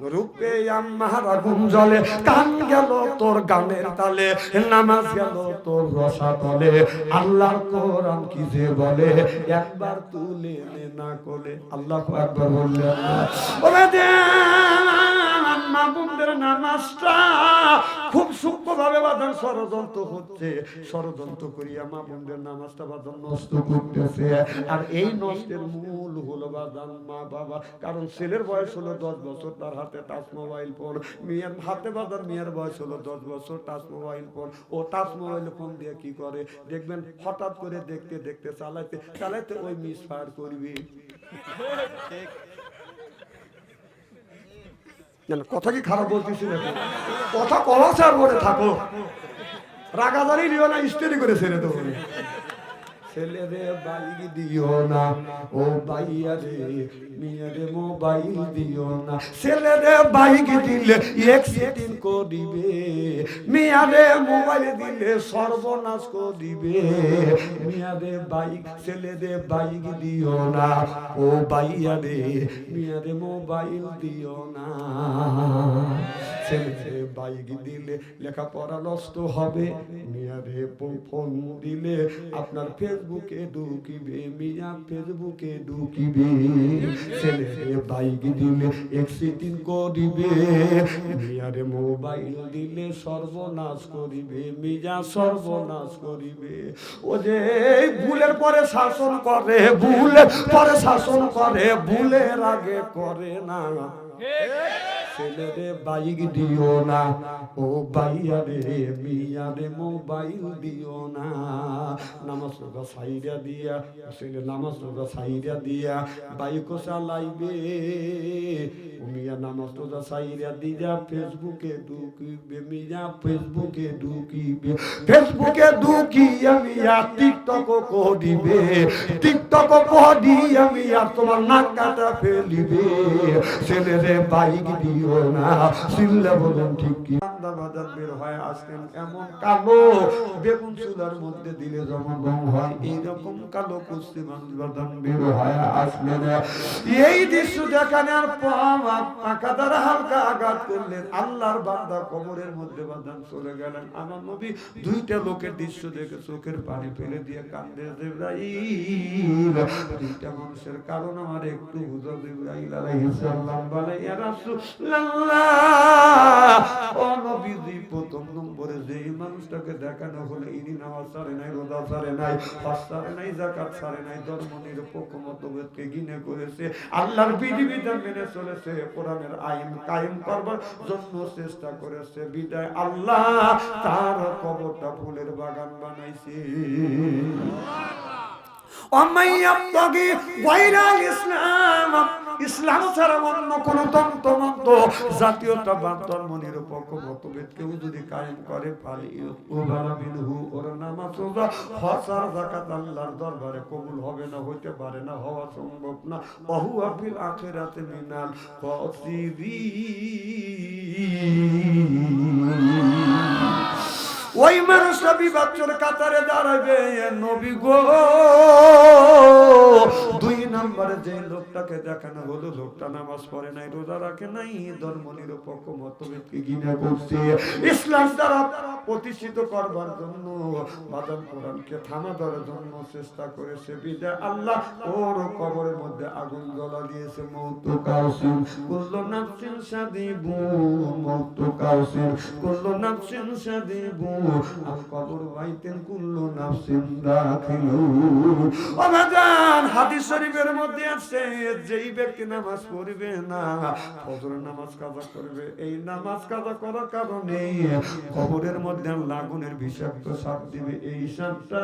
রূপে আমার আগুন জলে কান গেল তোর গানের তালে, নামাজ গেল তোর রসা তলে। আল্লাহ কোরআন কি যে বলে, একবার তুলে নে না কোলে। আল্লাহ একবার না ওরে দেন নামাজটা খুব ষড়যন্ত্র হচ্ছে। ষড়যন্ত্র করিয়া নামাজটা নষ্ট করতেছে। আর এই নষ্টের মূল হলো বাঁধান মা বাবা কারণ ছেলের বয়স হলো দশ বছর, তার হাতে টাচ মোবাইল ফোন মেয়ের হাতে বাঁধান মেয়ের বয়স হলো দশ বছর টাচ মোবাইল ফোন ও টাচ মোবাইল ফোন দিয়ে কি করে? দেখবেন হঠাৎ করে দেখতে দেখতে চালাইতে চালাইতে ওই মিস ফায়ার করবি। কথা কি খারাপ বলতেছি নাকি কথা কলাছে আর বলে থাকো। রাগাদারি নিও না ইস্তেরি করে ছেড়ে দেবো। ছেলে রে বাইক দিও না, ও বাইয়া রে মেয়ে রে মোবাইল দিও না। ছেলে রে বাইক দিলে এক্সিডেন্ট করিবে, মেয়া রে মোবাইল দিলে সর্বনাশ করিবে। মেয়া রে বাইক ছেলে রে বাইক দিও না, ও বাইয়া রে মেয়া রে মোবাইল দিও না। ছেলে বাইক দিলে লেখাপড়া নষ্ট হবে। মেয়া রে ফোন দিলে আপনার ফেসবুকে ঢুকিবে, মিয়া ফেসবুকে ঢুকিবে। ছেলে বাইক দিলে এক্সিডেন্ট করিবে। মিয়া রে মোবাইল দিলে সর্বনাশ করিবে, মিয়া সর্বনাশ করিবে। ও যে ভুলের পরে শাসন করে, ভুলের পরে শাসন করে, ভুলের আগে করে না। ছেলেরে বাইক দিও না, ও বাইয়া রে মিয়া রে মোবাইল দিও না। নামাজ রোজা সাইরা দিয়া, ছেলে নামাজ রোজা সাইরা দিয়া বাইক চালাইবে। মিয়া নামাজ রোজা সাইরা দিয়া ফেসবুকে ঢুকিবে মিয়া ফেসবুকে ঢুকিবে ফেসবুকে ঢুকিয়া মিয়া টিকটক করিবে টিকটক করিয়া মিয়া তোমার নাক কাটা ফেলিবে ছেলেরে বাইক দিও না সিল্লা বলেন ঠিক কি বাজার বের হয় আসলেন এমন কালো বেগুন চুলার মধ্যে দিলে যেমন রং হয় এইরকম কালো কুস্তি মানুষ বের হয় আসলেন এই দৃশ্য দেখানোর আল্লাহর প্রথম নম্বরে যে মানুষটাকে দেখানো হলো, ইনি নামাজ ছাড়ে নাই, রোজা ছাড়ে নাই ছাড়ে নাই, যাকাত ছাড়ে নাই, ধর্ম নিরপেক্ষ মতভেদকে ঘৃণা করেছে। আল্লাহর বিধিবিধান মেনে চলেছে। কোরআনের আইন কায়েম করবার জন্য চেষ্টা করেছে। বিদায় আল্লাহ তার কবরটা ফুলের বাগান বানাইছে। অমাইয়াবতাগি গায়রাল ইসলাম। ইসলাম ছাড়া অন্য কোন তন্ত্র মন্ত্র জাতীয়তাবাদ ধর্ম নিরপেক্ষ মতভেদ কেউ যদি কায়েম করে পালি মিনহু, ওর নামাজ হজ আল্লাহর দরবারে কবুল হবে না, হইতে পারে না, হওয়া সম্ভব না। বহু আফিল আখিরাতে মিনাল খসিরিন ওই মানুষটা বিবাচ্চর কাতারে দাঁড়াবে নবী গো। দুই নম্বরে যে লোকটাকে দেখানো হলো লোকটা নামাজ পড়ে নাই, রোজা রাখে নাই, ধর্ম নিরপেক্ষ মতভেদকে ঘৃণা করছে। ইসলাম দ্বারা প্রতিষ্ঠিত করবার জন্য, বাদাম কোরআনকে থামা দেওয়ার জন্য চেষ্টা করেছে বিদায় আল্লাহ। ওর কবরের মধ্যে আগুন জ্বলা দিয়েছে মৌতু কাউসিন কুল্লু নাফসিন সাদিবু, মৌতু কাউসিন কুল্লু নাফসিন সাদিবু করার কারণে লাগুনের বিষাক্ত সাপ দিবে। এই সাপটা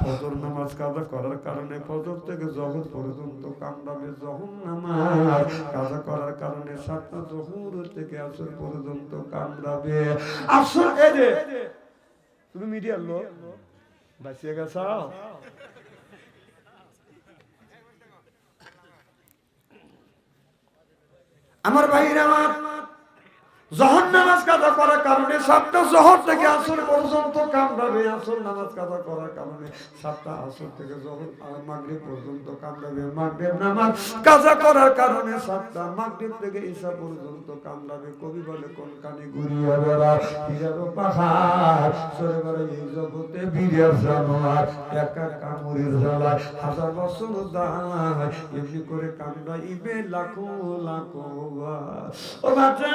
ফজর নামাজ কাজা করার কারণে ফজর থেকে জগৎ পর্যন্ত কামড়াবে যখন নামাজ কাজা করার কারণে সাতটা জহুর থেকে আসর পর্যন্ত কামড়াবে আসর যে তুমি মিডিয়ার লোক বাঁচিয়ে গেছাও আমার ভাইরা আমার জহর নামাজ কাজা করার কারণে, সাতটা জহর থেকে আসর পর্যন্ত কামড়াবে, আসর নামাজ কাজা করার কারণে, সাতটা আসর থেকে জহর মাগরিব পর্যন্ত কামড়াবে। মাগরিব নামাজ কাজা করার কারণে সাতটা, মাগরিব থেকে ঈশা পর্যন্ত কামড়াবে। কবি বলে, কোন কানে ঘুরিয়া বেড়া হিরার পাহাড় সরে বেড়া এই জগতে বীরের জানোয়ার, একা কামড়ের জ্বালায় হাজার বছর দায়, এমনি করে কামড়াইবে লাখো লাখো। ও বাচ্চা!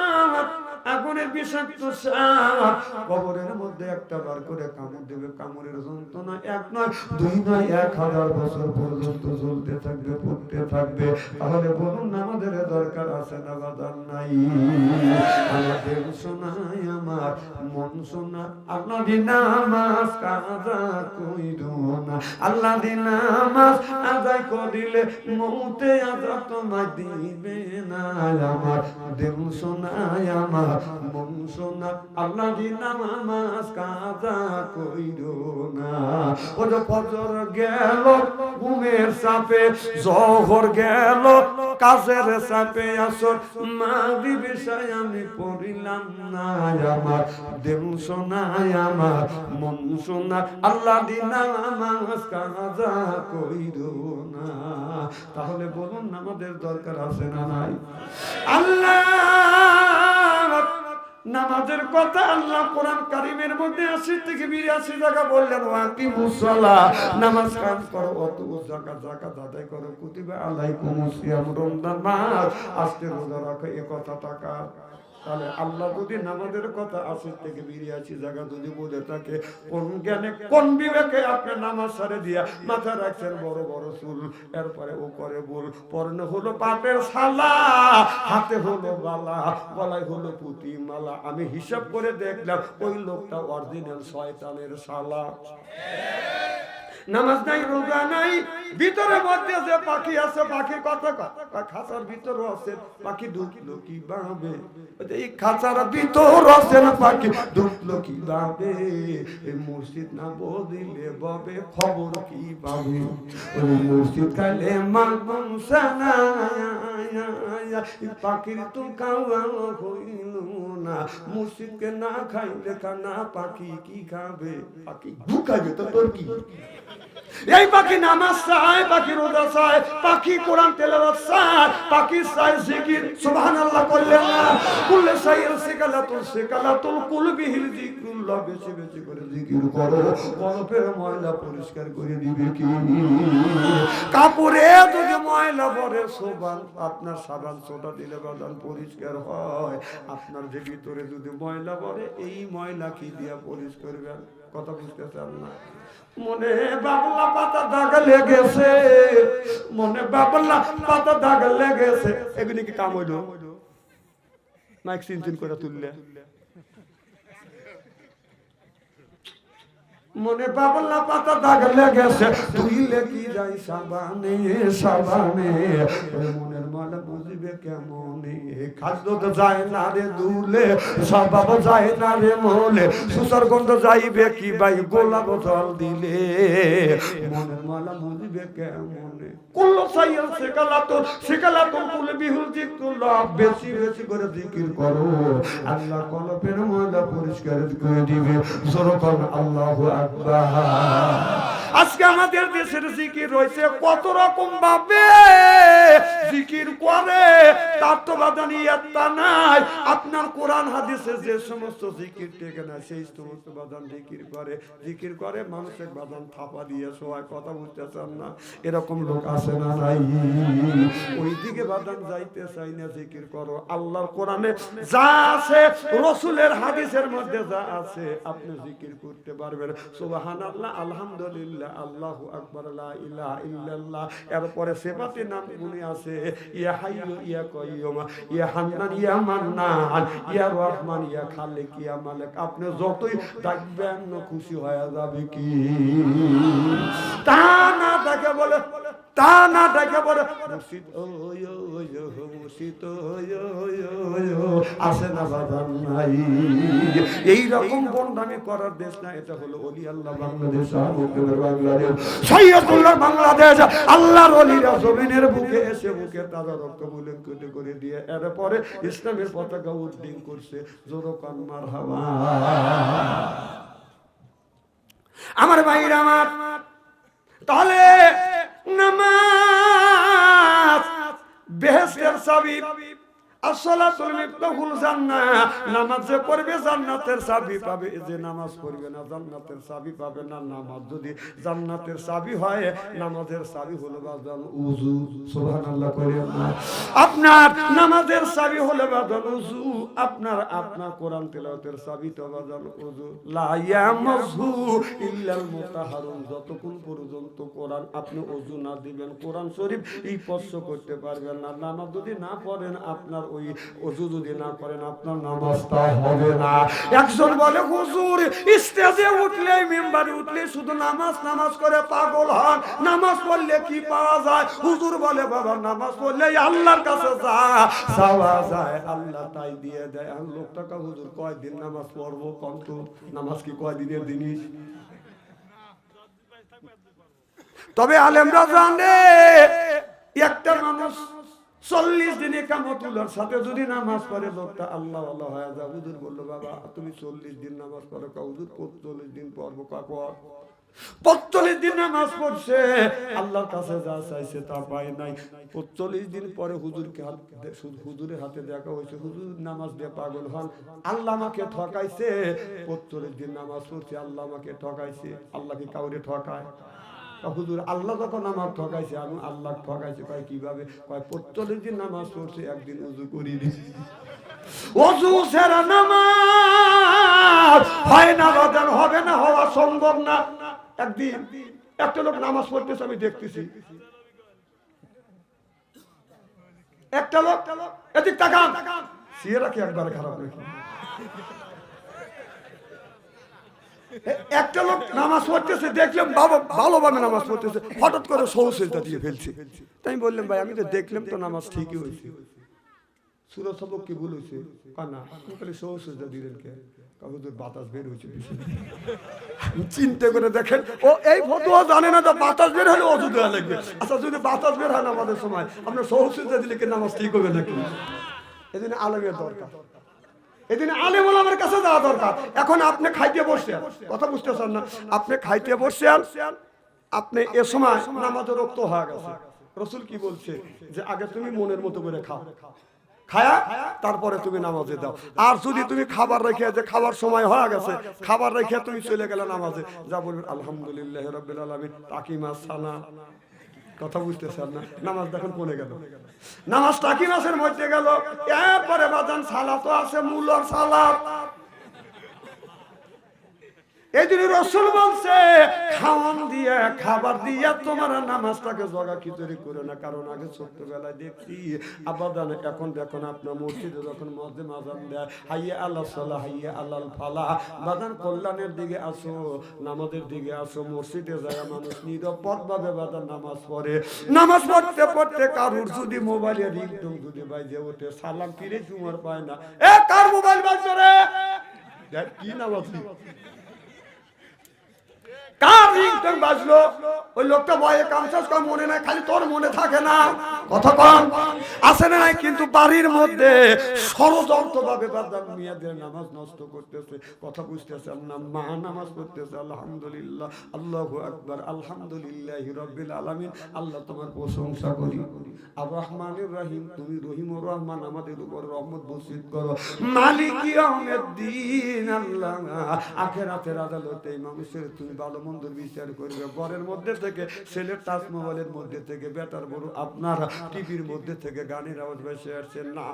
আগুনের বিষাক্ত সাপ। কবরের মধ্যে একটা বার করে কামড় দেবে, কামড়ের যন্ত্রণা এক নয়, দুই নয়, এক হাজার বছর পর্যন্ত চলতে থাকবে, পড়তে থাকবে। তাহলে বলুন, আমাদের দরকার আছে না বাদার নাই? আমাদের শোনাই আমার মন শোনা। আল্লাহ দিনামাজ কাজা কইর না। আল্লাহ দিনামাজ আদায় করিলে মৌতে আজা তোমায় দিবে না। আমার দেব শোনাই আমার মন আল্লাহ দিনামাজ কাজা না। ও যে ফজর গেল, ঘুমের চাপে, জহর গেল, কাজের চাপে আসর মাগরি বিষয় আমি পড়িলাম না আমার আমার, মন আল্লাহ দিনা আমাজ কাজা না। তাহলে বলুন আমাদের দরকার আছে না নাই? আল্লাহ! নামাজের কথা আল্লাহ কোরআন কারিমের মধ্যে আশি থেকে বিরাশি জায়গা বললেন ওয়াকি মুসালা নামাজ কাজ করো অত জায়গা জায়গা দাদাই করো। কুতিবা আল্লাহ কুমুসিয়াম রমজান মাস, আজকে রোজা রাখো, এ কথা টাকা। তাহলে আল্লাহ যদি নামাজের কথা আশি থেকে বিরিয়াশি জায়গা যদি বলে থাকে, কোন জ্ঞানে, কোন বিবেকে আপনি নামাজ সারে দিয়া মাথা রাখছেন, বড় বড় চুল, এরপরে ও করে বল, পরনে হলো পাপের শালা, হাতে হলো বালা, গলায় হলো পুঁতি মালা আমি হিসাব করে দেখলাম, ওই লোকটা অরিজিনাল শয়তানের শালা। নামাজ নাই, রোজা নাই, ভিতরে মধ্যে যে পাখি আছে পাখির কথা খাঁচার ভিতরে আছে, পাখি ঢুকলো কি বাবে এই খাঁচার ভিতর আছে না পাখি, ঢুকলো কি বাবে এই মসজিদ না বদিলে ববে খবর কি পাবে ওই মসজিদ কালে মাগম সানা পাখির তো খাওয়া হইল না। মসজিদকে না খাইলে খানা পাখি কি খাবে? পাখি ঢুকাবে তো তোর কি? এই পাখি নামাজ চায়, পাখি রোজা চায়, পাখি কোরআন তেলাওয়াত চায়, পাখি চায় জিকির, সুবহানাল্লাহ করলেন না। কুল্লে সাইয়ের সিকালাতুল সিকালাতুল কুলবিহিল জিকরুল্লাহ বেশি বেশি করে জিকির করো। কলপের ময়লা পরিষ্কার করে দিবে কি? কাপড়ে যদি ময়লা সোবান আপনার সাবান দিলে বাদান পরিষ্কার হয়। আপনার যে ভিতরে যদি ময়লা এই ময়লা কি দিয়া পরিষ্কার করবেন কথা বুঝতে চান না? মনে বাবলা পাতা দাগ লেগেছে। মনে বাবলা পাতা দাগ লেগেছে। এগুলি কি কাম হইল? মাইক চিনচিন করে তুললে। মনে বাবলা পাতা দাগ লেগেছে। তুইলে কি যাই সাবানে সাবানে। মনে বুঝবে কেমনে খাদ্য তো যায় না রে দুলে স্বভাব যায় না রে মলে সুসার গন্ধ যাইবে কি ভাই? গোলাপ জল দিলে। মনের মালা বুঝবে কেমনে আজকে আমাদের দেশের জিকির রয়েছে কত রকম ভাবে। জিকির করে, তার তো বাদানি একটা নাই। আপনার কোরআন, হাদিসে যে সমস্ত জিকির টেকে না সেই সমস্ত বাদান জিকির করে। জিকির করে মানুষের বাদান থাপা দিয়ে সবাই কথা বুঝতে চান না। এরকম লোক না নাই? ওই দিকে বাদান যাইতে চাই না, জিকির করো। আল্লাহর কোরআনে যা আছে, রসুলের হাদিসের মধ্যে যা আছে, আপনি জিকির করতে পারবেন। সুবহানাল্লাহ, আলহামদুলিল্লাহ, আল্লাহু আকবার, লা ইলাহা ইল্লাল্লাহ। এরপরে সেবাতে নামগুলি আছে, ইয়া হাইয়ু, ইয়া কাইয়ুম, ইয়া হান্নান, ইয়া মান্নান, ইয়া রহমান, ইয়া খালিক, ইয়া মালিক। আপনি যতই ডাকবেন, খুশি হয়ে যাবে কি? তা না ডাকে বলে তা না বলে, মুর্শিদ শোষিত আসে না নাই। করার দেশ না, এটা হলো অলি আল্লাহ বাংলাদেশ বাংলাদেশ, সৈয়দুল্লাহ বাংলাদেশ। আল্লাহর অলিরা জমিনের বুকে এসে বুকে তাজা রক্ত করে দিয়ে এরপরে ইসলামের পতাকা উদ্দিন করছে, জোরকান মার হাওয়া আমার ভাইরা আমার, তাহলে নামাজ। বেহেস্তের সাবিব আপনার নামাজের উযু। আপনার আপনার কোরআন তো মুতাহারুন। যতক্ষণ পর্যন্ত কোরআন আপনি ওযু না দিবেন, কোরআন শরীফ এই স্পর্শ করতে পারবেন না। নামাজ যদি না পড়েন, আপনার ওই ওযু যদি না করেন, আপনার নামাজটা হবে না। একজন বলে, হুজুর, স্টেজে উঠলে মেম্বারে উঠলে শুধু নামাজ নামাজ করে পাগল হন। নামাজ পড়লে কি পাওয়া যায়? হুজুর বলে, বাবা, নামাজ পড়লে আল্লাহর কাছে যা যাওয়া যায়। আল্লাহ তাই দিয়ে দেয়। আর লোকটাকে হুজুর, কয়দিন নামাজ পড়ব কন্ত নামাজ কি কয়দিনের জিনিস? তবে আলেমরা জানে, একটা মানুষ চল্লিশ দিনে কামতুল্লার সাথে যদি নামাজ পড়ে, লোকটা আল্লাহ আল্লাহ হয়ে যা হুজুর বলল, বাবা, তুমি চল্লিশ দিন নামাজ পড়ো কা হুজুর দিন পড়ব হুজুরের হাতে দেখা হুজুর, নামাজ পাগল আল্লাহ আমাকে ঠকাইছে। দিন নামাজ পড়ছে, আল্লাহ ঠকাইছে। আল্লাহকে কাউরে ঠকায়? হুজুর, আল্লাহ যখন আমার ঠকাইছে, আমি আল্লাহ ঠকাইছে, কয় কীভাবে? কয় পঁচল্লিশ দিন নামাজ পড়ছে, একদিন উজু করি অজু সেরা নামাজ, হয় না বাজান হবে না, হওয়া সম্ভব না। একদিন, একটা লোক নামাজ পড়তেছে, আমি দেখতেছি। একটা লোক, এদিক তাকান। সিয়েরা কি একবার খারাপ নাকি? একটা লোক নামাজ পড়তেছে, দেখলাম বাবা ভালোভাবে নামাজ পড়তেছে, হঠাৎ করে সৌসেজটা দিয়ে ফেলছে। তাই বললাম, ভাই, আমি তো দেখলাম তো নামাজ ঠিকই হয়েছে। সবক কি ভুল হয়েছে? দিলেন কে? বাতাস বের হয়েছে চিন্তা করে দেখেন, ও এই না বাতাস বের হলে আচ্ছা যদি বাতাস বের হয় সময় আপনার দিলে কি নামাজ ঠিক হবে নাকি? এদিন আলমের দরকার। এদিন আলেম কাছে যাওয়া দরকার। এখন আপনি খাইতে কথা বুঝতেছেন না? আপনি খাইতে আপনি এ সময় রক্ত হয়ে গেছে। রসুল কি বলছে? যে আগে তুমি মনের মতো করে খাও। খায়া, তারপরে তুমি নামাজে দাও আর যদি তুমি খাবার রেখে, যে খাবার সময় হয়ে গেছে, খাবার রেখে তুমি চলে গেলে নামাজে। যা বলবেন আলহামদুলিল্লাহ তাকিমা সানা। কথা বুঝতেছেন না। নামাজ দেখেন পড়ে গেল। নামাজ টাকি মাসের মধ্যে গেল? এরপরে বাজান সালা তো আছে, মূলর সালাদ এই জন্য রসুল বলছে, খাওয়ান দিয়ে, খাবার দিয়ে তোমার নামাজটাকে জগা খিচুড়ি করে না? কারণ আগে ছোট্টবেলায় দেখছি, আবাদান, এখন দেখুন আপনার মসজিদে যখন মধ্যে মাজান দেয়, হাইয়ে আল্লাহ সাল্লাহ, হাইয়ে আল্লাহ ফালা বাদান কল্যাণের দিকে আসো, নামাজের দিকে আসো, মসজিদে যায় মানুষ নিরাপদ ভাবে বাদান নামাজ পড়ে। নামাজ পড়তে পড়তে কারুর যদি মোবাইলে রিংটং যদি বাইজে ওঠে, সালাম ফিরে চুমার পায় না। এ, কার মোবাইল বাজছে রে? কি নামাজ? বাজলো? ওই লোকটা কামসাস কম মনে নাই, খালি তোর মনে থাকে না। কথা কম আসে নাই কিন্তু বাড়ির মধ্যে বাদাম মিয়াদের নামাজ নষ্ট করতেছে, কথা বুঝতেছে না মা নামাজ পড়তেছে, আলহামদুলিল্লাহ, আল্লাহু আকবার আলামিন, আল্লাহ তোমার প্রশংসা করি। আর রহমানুর রহিম, তুমি রহিম ও রহমান, আমাদের উপর রহমত বসিত করো। মালিক ইয়াউমিদ্দিন, আল্লাহ, আখেরাতের আদালতে মানুষের তুমি ভালো মন্দ বিচার করবে। বরের মধ্যে থেকে, ছেলের মোবাইলের মধ্যে থেকে, বেটার বড় আপনারা টিভির মধ্যে থেকে গানের আওয়াজ ভেসে আসছে। না,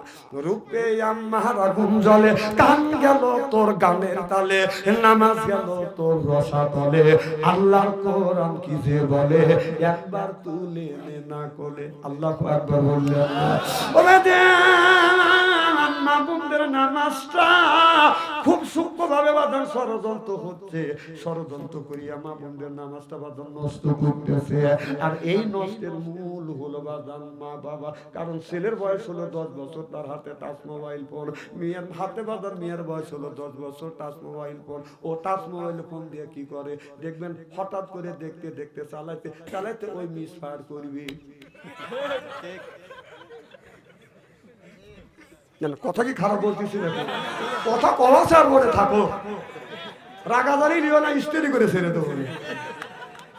রূপে আমার আগুন জলে কান গেল তোর গানের তালে, নামাজ গেল তোর রসা তলে। আল্লাহর কোরআন কি যে বলে, একবার তুলে নে না কোলে। আল্লাহ একবার বললেন, ওরে দে মা নামাজটা। খুব সূক্ষ্ম ষড়যন্ত্র হচ্ছে। ষড়যন্ত্র করিয়া মা বোনদের নামাজটা নষ্ট করতেছে। আর এই নষ্টের মূল হলো মা বাবা। কারণ ছেলের বয়স হলো দশ বছর তার হাতে টাচ মোবাইল ফোন। মেয়ের হাতে বাদান মেয়ের বয়স হলো দশ বছর টাচ মোবাইল ফোন। ও টাচ মোবাইল ফোন দিয়ে কি করে? দেখবেন হঠাৎ করে দেখতে দেখতে চালাইতে চালাইতে ওই মিস ফায়ার করবি। না, কথা কি খারাপ বলতেছি না কথা কমাছে আর করে থাকো। রাগাদারি নিও না, ইস্তেরি করে ছেড়ে দেবো।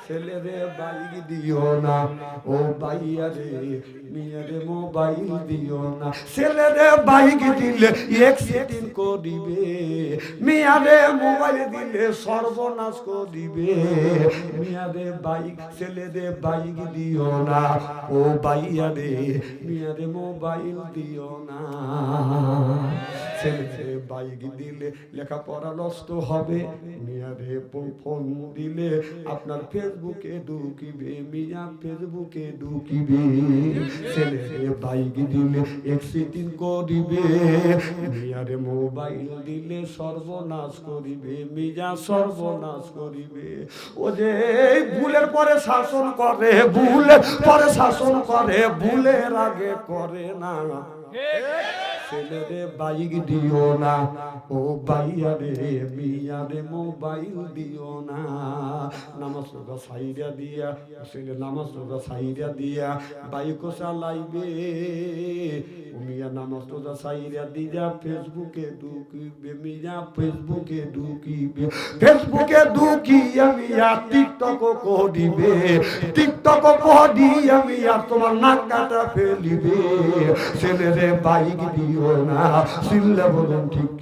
ছেলে রে বাইক দিও না, ও বাইয়া রে মিয়া রে মোবাইল দিও না। ছেলে রে বাইক দিলে এক্সিডেন্ট করিবে, মিয়া রে মোবাইল দিলে সর্বনাশ করিবে। মিয়া রে বাইক, ছেলে রে বাইক দিও না, ও বাইয়া রে মিয়া রে মোবাইল দিও না। ছেলে রে বাইক দিলে লেখাপড়া নষ্ট হবে। মিয়া রে ফোন দিলে আপনার ফেসবুকে ঢুকিবে, মিয়া ফেসবুকে ঢুকিবে। ছেলে বাইক দিলে এক্সিডেন্ট করিবে। মিয়া রে মোবাইল দিলে সর্বনাশ করিবে, মিয়া সর্বনাশ করিবে। ও যে ভুলের পরে শাসন করে, ভুলের পরে শাসন করে, ভুলের আগে করে না। ছেলে রে বাইক দিও না, ও বাইয়া রে মিয়া রে মোবাইল দিও না। নামাজ রোজা সাইরা দিয়া, ছেলে নামাজ রোজা সাইরা দিয়া বাইক চালাইবে। মিয়া নামাজ রোজা সাইরা দিয়া ফেসবুকে ঢুকিবে মিয়া ফেসবুকে নাক কাটা ফেলিবে ছেলে রে বাইক দিও না বলুন ঠিক